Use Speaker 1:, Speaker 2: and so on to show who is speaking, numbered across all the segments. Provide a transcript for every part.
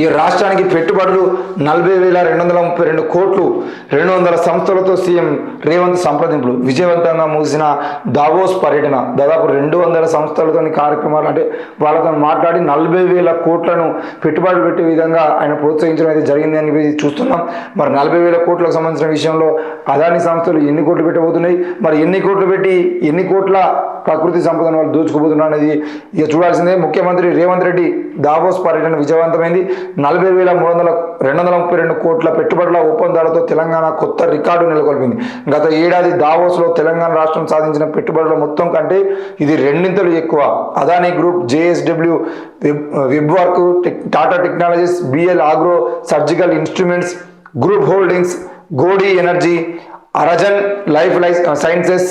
Speaker 1: ఈ రాష్ట్రానికి పెట్టుబడులు నలభై వేల రెండు వందల ముప్పై రెండు కోట్లు రెండు వందల సంస్థలతో సీఎం రేవంత్ సంప్రదింపులు. విజయవంతంగా ముగిసిన దావోస్ పర్యటన దాదాపు రెండు వందల సంస్థలతోని కార్యక్రమాలు అంటే వాళ్ళతో మాట్లాడి నలభై వేల కోట్లను పెట్టుబడులు పెట్టే విధంగా ఆయన ప్రోత్సహించడం అయితే జరిగింది అని చూస్తున్నాం. మరి నలభై వేల కోట్లకు సంబంధించిన విషయంలో అదాని సంస్థలు ఎన్ని కోట్లు పెట్టబోతున్నాయి? మరి ఎన్ని కోట్లు పెట్టి ఎన్ని కోట్ల ప్రకృతి సంపదను వాళ్ళు దోచుకుపోతున్నారు అనేది ఇక చూడాల్సిందే. ముఖ్యమంత్రి రేవంత్ రెడ్డి దావోస్ పర్యటన విజయవంతమైంది. నలభై వేల మూడు వందల రెండు వందల ముప్పై రెండు కోట్ల పెట్టుబడుల ఒప్పందాలతో తెలంగాణ కొత్త రికార్డు నెలకొల్పింది. గత ఏడాది దావోస్లో తెలంగాణ రాష్ట్రం సాధించిన పెట్టుబడుల మొత్తం కంటే ఇది రెండింతలు ఎక్కువ. Adani group JSW web web work Tata technologies BL agro surgical instruments group holdings Godi energy Aragen life life sciences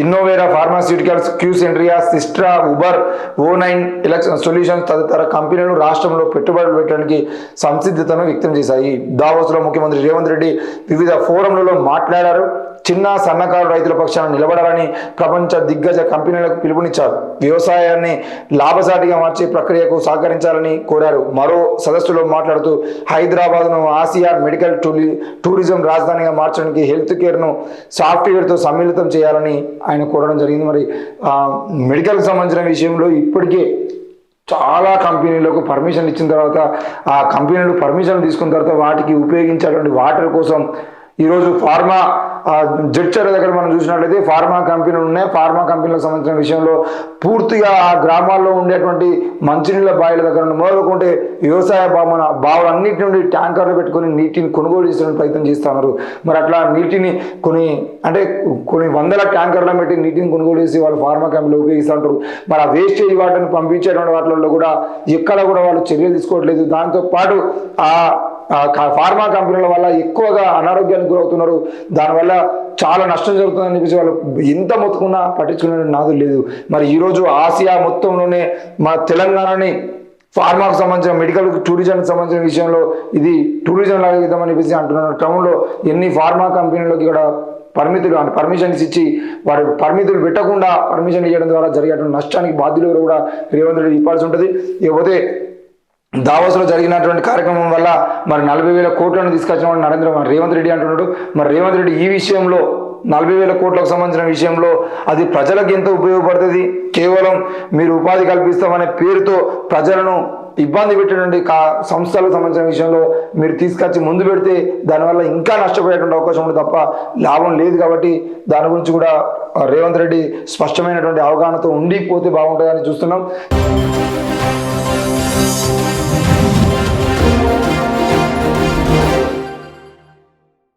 Speaker 1: Innovera pharmaceuticals cues Qcentrio Systra Uber o nine election solutions తదితర కంపెనీలు రాష్ట్రంలో పెట్టుబడులు పెట్టడానికి సంసిద్ధతను వ్యక్తం చేశాయి. దావోస్లో ముఖ్యమంత్రి రేవంత్ రెడ్డి వివిధ ఫోరంలలో మాట్లాడారు. చిన్న సన్నకారు రైతుల పక్షాన నిలబడాలని ప్రపంచ దిగ్గజ కంపెనీలకు పిలుపునిచ్చారు. వ్యవసాయాన్ని లాభసాటిగా మార్చే ప్రక్రియకు సహకరించాలని కోరారు. మరో సదస్సులో మాట్లాడుతూ హైదరాబాద్ను ఆసియా మెడికల్ టూరి టూరిజం రాజధానిగా మార్చడానికి హెల్త్ కేర్ను సాఫ్ట్వేర్తో సమ్మిళితం చేయాలని ఆయన కోరడం జరిగింది. మరి మెడికల్కి సంబంధించిన విషయంలో ఇప్పటికే చాలా కంపెనీలకు పర్మిషన్ ఇచ్చిన తర్వాత ఆ కంపెనీలు పర్మిషన్ తీసుకున్న తర్వాత వాటికి ఉపయోగించేటువంటి వాటర్ కోసం ఈరోజు ఫార్మా జడ్చర్ దగ్గర మనం చూసినట్లయితే ఫార్మా కంపెనీలు ఉన్నాయి. ఫార్మా కంపెనీలకు సంబంధించిన విషయంలో పూర్తిగా ఆ గ్రామాల్లో ఉండేటువంటి మంచినీళ్ళ బావిల దగ్గర మొదలుకుంటే వ్యవసాయ భావన బావులన్నిటి నుండి ట్యాంకర్లు పెట్టుకొని నీటిని కొనుగోలు చేసే ప్రయత్నం చేస్తున్నారు మరి అట్లా నీటిని కొన్ని అంటే కొన్ని వందల ట్యాంకర్లను పెట్టి నీటిని కొనుగోలు చేసి వాళ్ళు ఫార్మా కంపెనీలు ఉపయోగిస్తుంటారు మరి ఆ వేస్టేజ్ వాటిని పంపించేటువంటి వాటిలో కూడా ఎక్కడ కూడా వాళ్ళు చర్యలు తీసుకోవట్లేదు. దాంతో పాటు ఆ ఫార్మా కంపెనీల వల్ల ఎక్కువగా అనారోగ్యానికి గురవుతున్నారు. దానివల్ల చాలా నష్టం జరుగుతుందని చెప్పేసి వాళ్ళు ఎంత మొత్తుకున్నా పట్టించుకునే నాదు లేదు. మరి ఈరోజు ఆసియా మొత్తంలోనే మా తెలంగాణని ఫార్మాకు సంబంధించిన మెడికల్ టూరిజంకి సంబంధించిన విషయంలో ఇది టూరిజం లాగా ఇద్దామని చెప్పేసి అంటున్నారు. క్రమంలో ఎన్ని ఫార్మా కంపెనీలకు ఇక్కడ పరిమితులు అంటే పర్మిషన్స్ ఇచ్చి వారి పరిమితులు పెట్టకుండా పర్మిషన్ ఇవ్వడం ద్వారా జరిగేటువంటి నష్టానికి బాధ్యులు కూడా రేవంత్ రెడ్డి ఇవ్వాల్సి ఉంటుంది. ఇకపోతే దావోస్లో జరిగినటువంటి కార్యక్రమం వల్ల మరి నలభై వేల కోట్లను తీసుకొచ్చిన వాడు నరేంద్ర రేవంత్ రెడ్డి అంటున్నాడు. మరి రేవంత్ రెడ్డి ఈ విషయంలో నలభై వేల కోట్లకు సంబంధించిన విషయంలో అది ప్రజలకు ఎంత ఉపయోగపడుతుంది? కేవలం మీరు ఉపాధి కల్పిస్తామనే పేరుతో ప్రజలను ఇబ్బంది పెట్టినటువంటి కా సంస్థలకు సంబంధించిన విషయంలో మీరు తీసుకొచ్చి ముందు పెడితే దానివల్ల ఇంకా నష్టపోయేటువంటి అవకాశం ఉంది తప్ప లాభం లేదు కాబట్టి దాని గురించి కూడా రేవంత్ రెడ్డి స్పష్టమైనటువంటి అవగాహనతో ఉండిపోతే బాగుంటుందని చూస్తున్నాం.